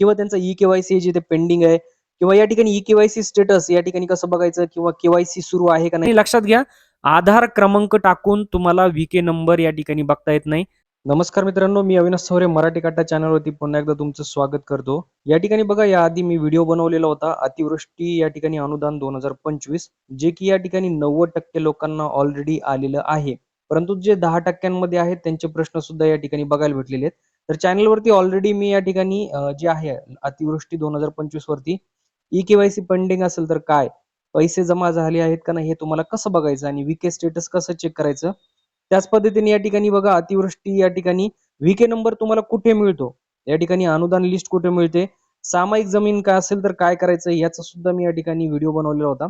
किंवा त्यांचं e KYC जे ते पेंडिंग आहे किंवा या ठिकाणी ई केवायसी स्टेटस या ठिकाणी कसं बघायचं किंवा केवायसी सुरू आहे का नाही? लक्षात घ्या आधार क्रमांक टाकून तुम्हाला व्हीके नंबर या ठिकाणी बघता येत नाही. नमस्कार मित्रांनो मी अविनाश सौरे मराठी काटा चॅनलवरती पुन्हा एकदा तुमचं स्वागत करतो. या ठिकाणी बघा याआधी मी व्हिडिओ बनवलेला होता अतिवृष्टी या ठिकाणी अनुदान दोन हजार पंचवीस जे की या ठिकाणी नव्वद टक्के लोकांना ऑलरेडी आलेलं आहे. परंतु जे दहा टक्क्यांमध्ये आहेत त्यांचे प्रश्न सुद्धा या ठिकाणी बघायला भेटलेले आहेत. तर चॅनलवरती ऑलरेडी मी या ठिकाणी जे आहे अतिवृष्टी दोन हजार पंचवीस वरती ई केवायसी पेंडिंग असेल तर काय? पैसे जमा झाले आहेत का नाही हे तुम्हाला कसं बघायचं आणि विके स्टेटस कसं चेक करायचं? त्याच पद्धतीने या ठिकाणी बघा अतिवृष्टी या ठिकाणी विके नंबर तुम्हाला कुठे मिळतो? या ठिकाणी अनुदान लिस्ट कुठे मिळते? सामायिक जमीन काय असेल तर काय करायचं? याचा सुद्धा मी या ठिकाणी व्हिडिओ बनवलेला होता.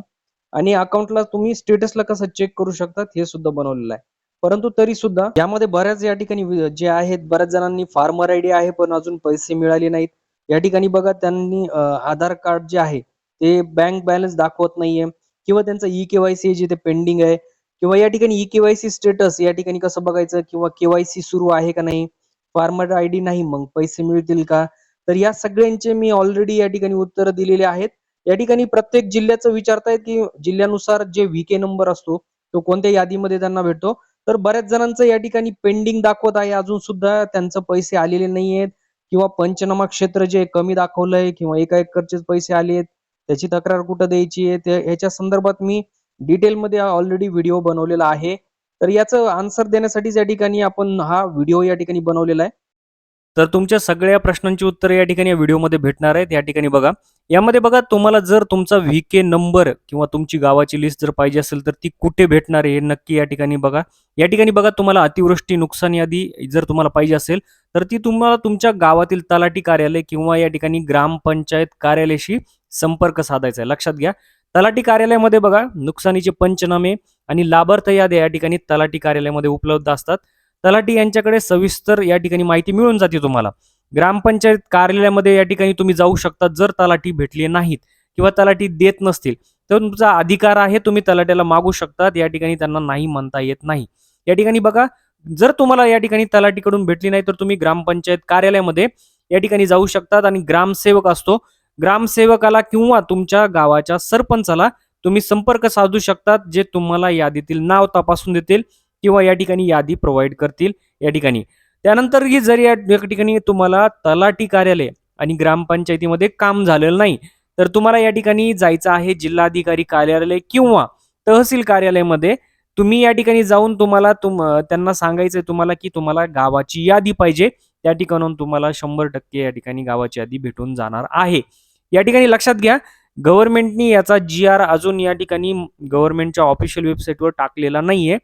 आणि अकाउंटला तुम्ही स्टेटसला कसं चेक करू शकतात हे सुद्धा बनवलेलं आहे. परंतु तरी सुद्धा यामध्ये बऱ्याच या ठिकाणी जे आहेत बऱ्याच जणांनी फार्मर आयडी आहे पण अजून पैसे मिळाले नाहीत. या ठिकाणी बघा त्यांनी आधार कार्ड जे आहे ते बँक बॅलन्स दाखवत नाहीये. किंवा त्यांचं ई केवायसी जे ते पेंडिंग आहे. किंवा या ठिकाणी ई केवायसी स्टेटस या ठिकाणी कसं बघायचं? किंवा केवायसी सुरू आहे का नाही? फार्मर आयडी नाही मग पैसे मिळतील का? तर या सगळ्यांचे मी ऑलरेडी या ठिकाणी उत्तर दिलेले आहेत. या ठिकाणी प्रत्येक जिल्ह्याचं विचारतायत की जिल्ह्यानुसार जे व्हीके नंबर असतो तो कोणत्या यादीमध्ये त्यांना भेटतो? तर बऱ्याच जणांचं या ठिकाणी पेंडिंग दाखवत आहे. अजून सुद्धा त्यांचं पैसे आलेले नाही आहेत किंवा पंचनामा क्षेत्र जे कमी दाखवलंय किंवा एका एकरचे पैसे आले आहेत त्याची तक्रार कुठं द्यायची आहे? ह्याच्या संदर्भात मी डिटेलमध्ये ऑलरेडी व्हिडिओ बनवलेला आहे. तर याचं आन्सर देण्यासाठीच या ठिकाणी आपण हा व्हिडिओ या ठिकाणी बनवलेला आहे. तर तुमच्या सगळ्या प्रश्नांची उत्तरे या ठिकाणी या व्हिडिओमध्ये भेटणार आहेत. या ठिकाणी बघा. यामध्ये बघा तुम्हाला जर तुमचा व्हीके नंबर किंवा तुमची गावाची लिस्ट जर पाहिजे असेल तर ती कुठे भेटणार आहे हे नक्की या ठिकाणी बघा. या ठिकाणी बघा तुम्हाला अतिवृष्टी नुकसान यादी जर तुम्हाला पाहिजे असेल तर ती तुम्हाला तुमच्या गावातील तलाठी कार्यालय किंवा या ठिकाणी ग्रामपंचायत कार्यालयाशी संपर्क साधायचा आहे. लक्षात घ्या. तलाठी कार्यालयामध्ये बघा नुकसानीचे पंचनामे आणि लाभार्थ याद्या या ठिकाणी तलाठी कार्यालयामध्ये उपलब्ध असतात. तलाठी यांच्याकडे सविस्तर या ठिकाणी माहिती मिळून जाते तुम्हाला. ग्रामपंचायत कार्यालयामध्ये या ठिकाणी तुम्ही जाऊ शकता जर तलाठी भेटली नाहीत किंवा तलाठी देत नसतील. तर तुमचा अधिकार आहे तुम्ही तलाट्याला मागू शकतात या ठिकाणी त्यांना नाही म्हणता येत नाही. या ठिकाणी बघा जर तुम्हाला या ठिकाणी तलाठीकडून भेटली नाही तर तुम्ही ग्रामपंचायत कार्यालयामध्ये या ठिकाणी जाऊ शकतात आणि ग्रामसेवक असतो. ग्रामसेवकाला किंवा तुमच्या गावाच्या सरपंचाला तुम्ही संपर्क साधू शकतात जे तुम्हाला यादीतील नाव तपासून देतील. किंवा या ठिकाणी यादी प्रोव्हाइड करतील या ठिकाणी. त्यानंतर ही जर या ठिकाणी तुम्हाला तलाठी कार्यालय आणि ग्रामपंचायतीमध्ये काम झालेलं नाही तर तुम्हाला या ठिकाणी जायचं आहे जिल्हाधिकारी कार्यालय किंवा तहसील कार्यालयामध्ये. तुम्ही या ठिकाणी जाऊन तुम्हाला तुम त्यांना सांगायचं तुम्हाला की तुम्हाला गावाची यादी पाहिजे. त्या ठिकाणून तुम्हाला शंभर टक्के या ठिकाणी गावाची यादी भेटून जाणार आहे. या ठिकाणी लक्षात घ्या गव्हर्नमेंटनी याचा जी आर अजून या ठिकाणी गव्हर्नमेंटच्या ऑफिशियल वेबसाईटवर टाकलेला नाहीये.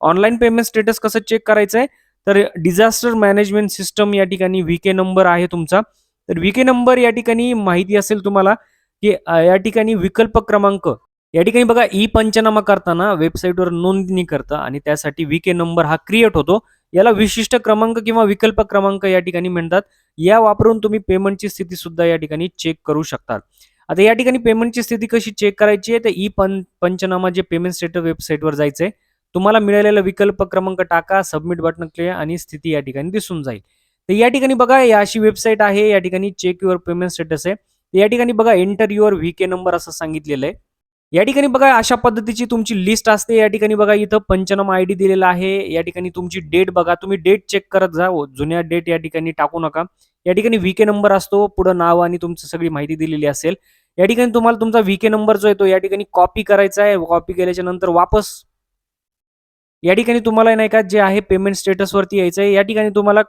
ऑनलाईन पेमेंट स्टेटस कसं चेक करायचं आहे तर डिझास्टर मॅनेजमेंट सिस्टम या ठिकाणी व्हीके नंबर आहे तुमचा. तर व्हीके नंबर या ठिकाणी माहिती असेल तुम्हाला की या ठिकाणी विकल्प क्रमांक. या ठिकाणी बघा ई पंचनामा करताना वेबसाईटवर नोंदणी करता आणि त्यासाठी व्हीके नंबर हा क्रिएट होतो. याला विशिष्ट क्रमांक किंवा विकल्प क्रमांक या ठिकाणी म्हणतात. या वापरून तुम्ही पेमेंटची स्थिती सुद्धा या ठिकाणी चेक करू शकतात आता या ठिकाणी पेमेंटची स्थिती कशी चेक करायची आहे? तर ई पंचनामा जे पेमेंट स्टेटस वेबसाईटवर जायचंय तुम्हाला मिळालेला विकल्प क्रमांक टाका सबमिट बटन क्लिअर आणि स्थिती या ठिकाणी दिसून जाईल तर या ठिकाणी बघा या अशी वेबसाईट आहे या ठिकाणी चेक युअर पेमेंट स्टेटस आहे तर या ठिकाणी बघा एंटर युअर व्हीके नंबर असं सांगितलेलं आहे या ठिकाणी बघा अशा पद्धतीची तुमची लिस्ट असते या ठिकाणी बघा इथं पंचनामा आय डी दिलेला आहे या ठिकाणी तुमची डेट बघा तुम्ही डेट चेक करत जा जुन्या डेट या ठिकाणी टाकू नका या ठिकाणी व्हीके नंबर असतो पुढं नाव आणि तुमची सगळी माहिती दिलेली असेल या ठिकाणी तुम्हाला तुमचा व्हीके नंबर जो आहे तो या ठिकाणी कॉपी करायचा आहे कॉपी केल्याच्यानंतर वापस या ठिकाणी तुम्हाला नाही का जे आहे पेमेंट स्टेटसवरती यायचं आहे या ठिकाणी तुम्हाला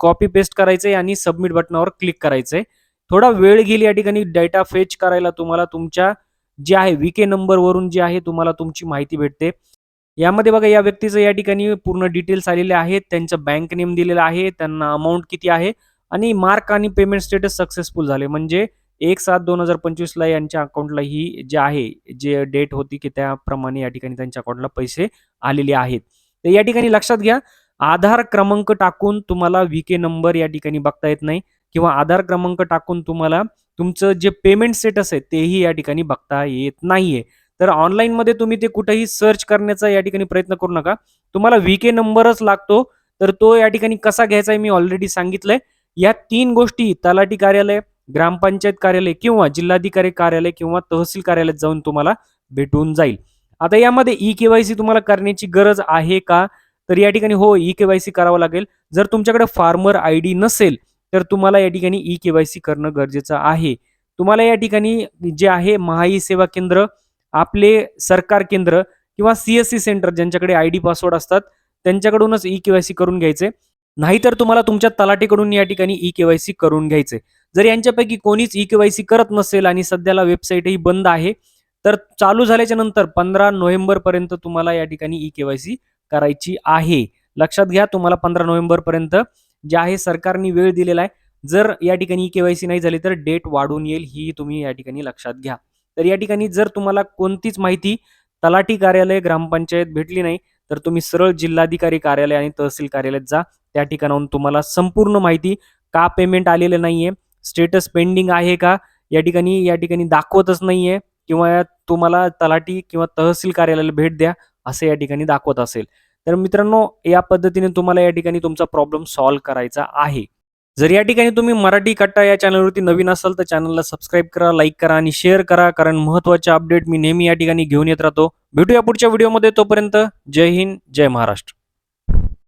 कॉपी पेस्ट करायचं आहे आणि सबमिट बटनावर क्लिक करायचं आहे थोडा वेळ घेईल या ठिकाणी डेटा फेच करायला तुम्हाला तुमच्या जे आहे विके नंबरवरून जे आहे तुम्हाला तुमची माहिती भेटते. यामध्ये बघा या व्यक्तीचं या ठिकाणी पूर्ण डिटेल्स आलेले आहेत त्यांचं बँक नेम दिलेलं आहे त्यांना अमाऊंट किती आहे आणि मार्क आणि पेमेंट स्टेटस सक्सेसफुल झाले. म्हणजे एक सात दोन हजार पंचवीसला यांच्या अकाउंटला ही जे आहे जे डेट होती की त्याप्रमाणे या ठिकाणी त्यांच्या अकाउंटला पैसे आलेले आहेत. तर या ठिकाणी लक्षात घ्या आधार क्रमांक टाकून तुम्हाला व्हीके नंबर या ठिकाणी बघता येत नाही किंवा आधार क्रमांक टाकून तुम्हाला तुमचं जे पेमेंट स्टेटस आहे तेही या ठिकाणी बघता येत नाहीये. तर ऑनलाईनमध्ये तुम्ही ते कुठेही सर्च करण्याचा या ठिकाणी प्रयत्न करू नका. तुम्हाला व्हीके नंबरच लागतो तर तो या ठिकाणी कसा घ्यायचा आहे मी ऑलरेडी सांगितलंय. या तीन गोष्टी तलाठी कार्यालय ग्रामपंचायत कार्यालय किंवा जिल्हाधिकारी कार्यालय किंवा तहसील कार्यालयात जाऊन तुम्हाला भेटून जाईल. आता यामध्ये ई केवायसी तुम्हाला करण्याची गरज आहे का? तर या ठिकाणी हो ई केवायसी करावं लागेल. जर तुमच्याकडे फार्मर आय डी नसेल तर तुम्हाला या ठिकाणी ई केवायसी करणं गरजेचं आहे. तुम्हाला या ठिकाणी जे आहे महाई सेवा केंद्र आपले सरकार केंद्र किंवा सीएससी सेंटर ज्यांच्याकडे आय डी पासवर्ड असतात त्यांच्याकडूनच ई केवायसी करून घ्यायचे. नाहीतर तुम्हाला तुमच्या तलाटीकडून या ठिकाणी ई केवायसी करून घ्यायचे. जर यांच्यापैकी कोणीच ई केवायसी करत नसेल आणि सध्याला वेबसाईटही बंद आहे तर चालू झाल्याच्यानंतर पंधरा नोव्हेंबर पर्यंत तुम्हाला या ठिकाणी ई केवायसी करायची आहे. लक्षात घ्या तुम्हाला पंधरा नोव्हेंबर पर्यंत जे आहे सरकारने वेळ दिलेला आहे. जर या ठिकाणी ई केवायसी नाही झाली तर डेट वाढून येईल ही तुम्ही या ठिकाणी लक्षात घ्या. तर या ठिकाणी जर तुम्हाला कोणतीच माहिती तलाठी कार्यालय ग्रामपंचायत भेटली नाही तर तुम्ही सरळ जिल्हाधिकारी कार्यालय आणि तहसील कार्यालयात जा. त्या ठिकाणाहून तुम्हाला संपूर्ण माहिती का पेमेंट आलेलं नाहीये स्टेटस पेंडिंग आहे का? या ठिकाणी या ठिकाणी दाखवतच नाहीये. किंवा या तुम्हाला तलाठी किंवा तहसील कार्यालयाला भेट द्या असं या ठिकाणी दाखवत असेल. तर मित्रांनो या पद्धतीने तुम्हाला या ठिकाणी तुमचा प्रॉब्लेम सॉल्व्ह करायचा आहे. जर या ठिकाणी तुम्ही मराठी कट्टा या चॅनलवरती नवीन असाल तर चॅनलला सबस्क्राईब करा लाईक करा आणि शेअर करा. कारण महत्त्वाचे अपडेट मी नेहमी या ठिकाणी घेऊन येत राहतो. भेटूया पुढच्या व्हिडिओमध्ये तोपर्यंत जय हिंद जय महाराष्ट्र.